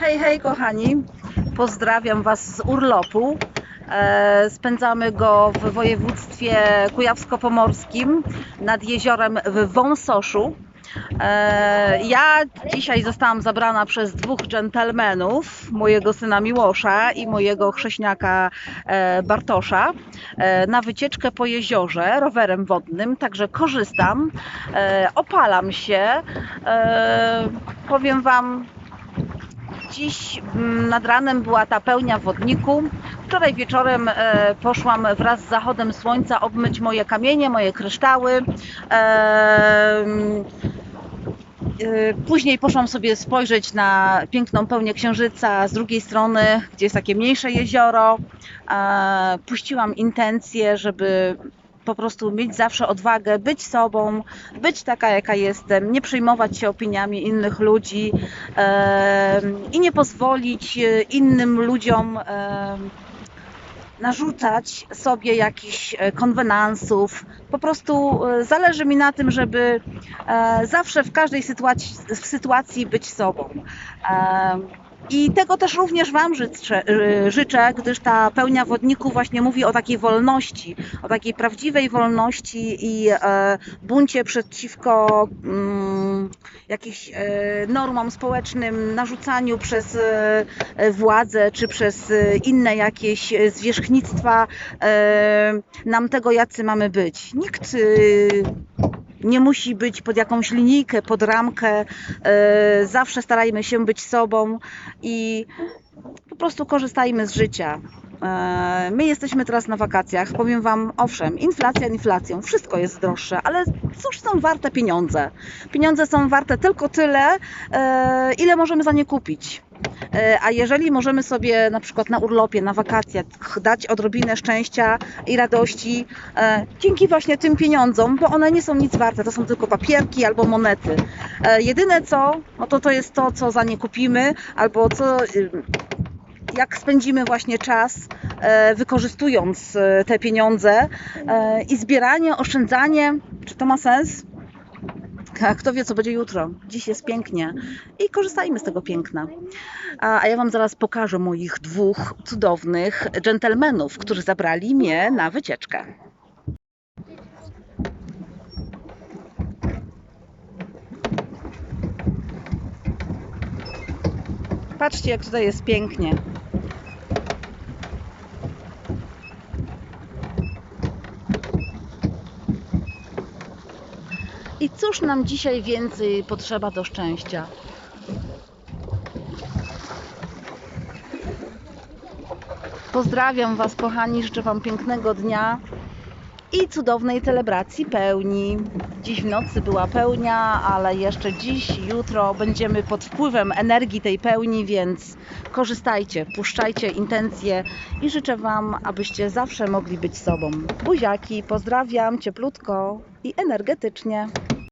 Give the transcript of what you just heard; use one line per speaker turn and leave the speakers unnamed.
Hej, hej kochani, pozdrawiam Was z urlopu. E, Spędzamy go w województwie kujawsko-pomorskim nad jeziorem w Wąsoszu. E, Ja dzisiaj zostałam zabrana przez dwóch dżentelmenów, mojego syna Miłosza i mojego chrześniaka e, Bartosza, na wycieczkę po jeziorze rowerem wodnym, także korzystam, opalam się. Powiem Wam, Dziś mm, nad ranem była ta pełnia wodniku. Wczoraj wieczorem e, poszłam wraz z zachodem słońca obmyć moje kamienie, moje kryształy. E, e, Później poszłam sobie spojrzeć na piękną pełnię księżyca z drugiej strony, gdzie jest takie mniejsze jezioro. Puściłam intencję, żeby po prostu mieć zawsze odwagę, być sobą, być taka, jaka jestem, nie przejmować się opiniami innych ludzi i nie pozwolić e, innym ludziom narzucać sobie jakichś e, konwenansów. Po prostu e, zależy mi na tym, żeby zawsze w każdej sytuacji, w sytuacji być sobą. I tego też również Wam życzę, y, życzę, gdyż ta pełnia wodniku właśnie mówi o takiej wolności, o takiej prawdziwej wolności i e, buncie przeciwko mm, jakimś e, normom społecznym, narzucaniu przez e, władzę czy przez inne jakieś zwierzchnictwa nam tego, jacy mamy być. Nikt e, nie musi być pod jakąś linijkę, pod ramkę. E, Zawsze starajmy się być sobą i po prostu korzystajmy z życia. E, My jesteśmy teraz na wakacjach. Powiem Wam, owszem, inflacja inflacją, wszystko jest droższe, ale cóż są warte pieniądze? Pieniądze są warte tylko tyle, e, ile możemy za nie kupić. E, A jeżeli możemy sobie na przykład na urlopie, na wakacjach dać odrobinę szczęścia i radości e, dzięki właśnie tym pieniądzom, bo one nie są nic warte, to są tylko papierki albo monety. E, Jedyne co, no to to jest to, co za nie kupimy, albo co, y, jak spędzimy właśnie czas, wykorzystując te pieniądze i zbieranie, oszczędzanie, czy to ma sens? A Kto wie, co będzie jutro? Dziś jest pięknie i korzystajmy z tego piękna. A, a ja Wam zaraz pokażę moich dwóch cudownych dżentelmenów, którzy zabrali mnie na wycieczkę. Patrzcie, jak tutaj jest pięknie. I cóż nam dzisiaj więcej potrzeba do szczęścia? Pozdrawiam Was, kochani, życzę Wam pięknego dnia i cudownej celebracji pełni. Dziś w nocy była pełnia, ale jeszcze dziś, jutro będziemy pod wpływem energii tej pełni, więc korzystajcie, puszczajcie intencje i życzę Wam, abyście zawsze mogli być sobą. Buziaki, pozdrawiam cieplutko i energetycznie.